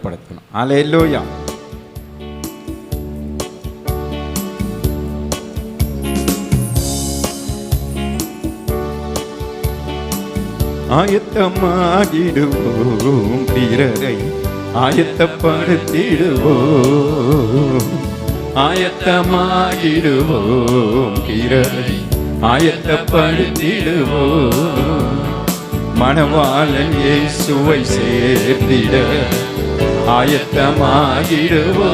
ஆயத்தப்படுத்தணும் அலையிலோயா ஆயத்தமாகிடுவோம் பிறரை. ஆயத்தப்படுத்திடுவோம். ஆயத்தமாகிடுவோம் பிறரை. ஆயத்தப்படுத்திடுவோம். மணவாளன் இயேசுவை சேர்ந்திட ஆயத்தமாகிடுவோம்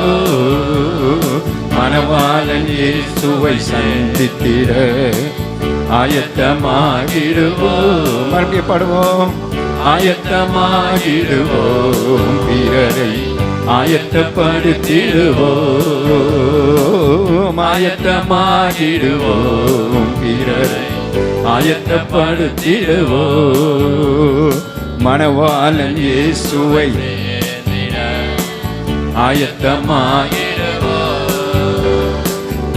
மணவாளன் இயேசுவை சந்தித்திட ஆயத்தமாகிடுவோம் மறுபடியும் பாடுவோம். ஆயத்தமாகிடுவோம் பிறரை ஆயத்தப்படுத்திடுவோம் ஆயத்தமாகிடுவோம் பிறரை ஆயத்தப்படுத்திடுவோம் மணவாளன் இயேசுவை ஆயத்தமாகிடுவோம்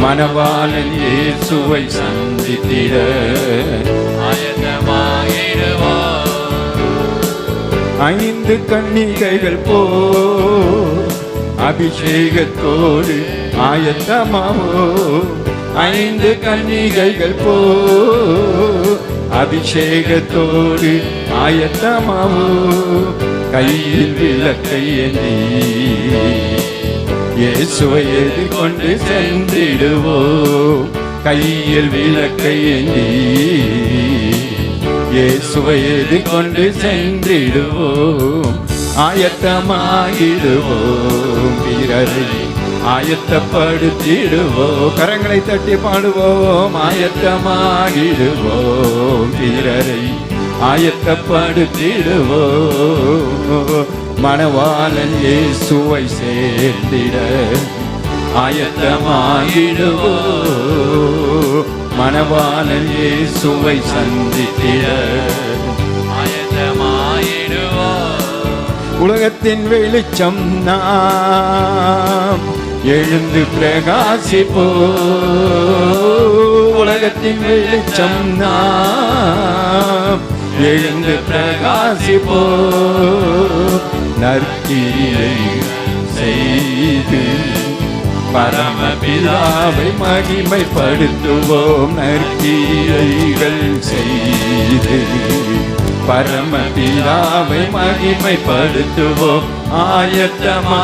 மணவாளன் இயேசுவை சந்தித்திட. ஐந்து கன்னிகைகள் போ அபிஷேகத்தோடு ஆயத்தமாவோ. ஐந்து கன்னிகைகள் போ அபிஷேகத்தோடு ஆயத்தமாவோ. கையில் விளக்கை ஏந்தி இயேசுவை எதிர்கொண்டு சென்றிடுவோம் கையில் விளக்கை ஏந்தி இயேசுவை எதிர்கொண்டு சென்றிடுவோம் ஆயத்தமாகிடுவோம் வீரரை ஆயத்தப்படுத்திடுவோம் கரங்களை தட்டி பாடுவோம் ஆயத்தமாகிடுவோம் வீரரை ஆயத்தப்படுத்திடுவோம் மணவாளன் இயேசுவை சேர்ந்திட ஆயத்தமாகிடுவோ. மணவாளன் இயேசுவை சந்தித்திட உலகத்தின் வெளிச்சம் நாம் எழுந்து பிரகாசிப்போ. உலகத்தின் வெளிச்சம் நாம் எழுந்து பிரகாசிப்போ நற்கிரியை செய்து பரமபிதாவை மகிமைப்படுத்துவோம். நற்கிரைகள் செய்து பரமபிதாவை மகிமைப்படுத்துவோம். ஆயத்தமாயிடுவோம்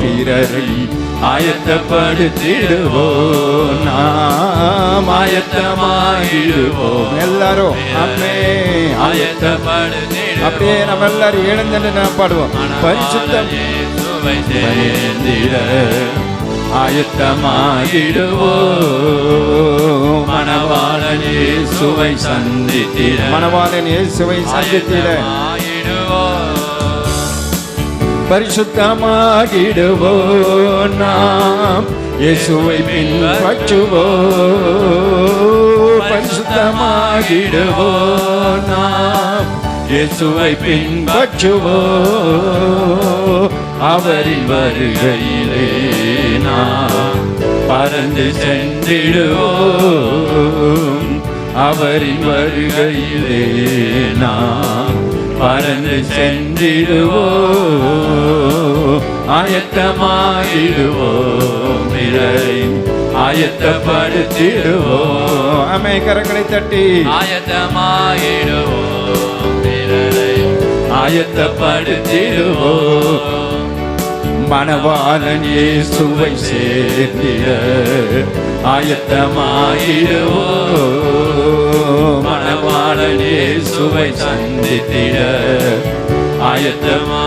பிறரை ஆயத்தப்படுத்திடுவோம். நாம் ஆயத்தமாகிடுவோம் எல்லாரும் அம்மே ஆயத்தப்படுத்தி அப்படியே நம்ம எல்லாரும் எழுந்து நாம் பாடுவோம். பரிசுத்தம். சேர்ந்திட ஆயத்தமாகிடுவோம் மணவாளன் இயேசுவை சந்தித்திட மணவாளன் இயேசுவை சந்தித்திட பரிசுத்தமாகிடுவோ நாம் இயேசுவை பின்பற்றுவோ பரிசுத்தமாகிடுவோ நாம் இயேசுவை பின்பற்றுவோ அவரின் வருகையிலே நாம் பறந்து சென்றிடுவோம். அவரின் வருகையிலே நாம் பறந்து சென்றிடுவோம் ஆயத்தமாகிடுவோம் பிறரை ஆயத்தப்படுத்திடுவோம் அமை கரங்களை தட்டி. ஆயத்தமாயிடுவோம் பிறரை ஆயத்தப்படுத்திடுவோம் மணவாளன் இயேசுவை சேர்ந்திட ஆயத்தமாயிடுவோம் சுவை சந்தித்திட ஆயத்தமா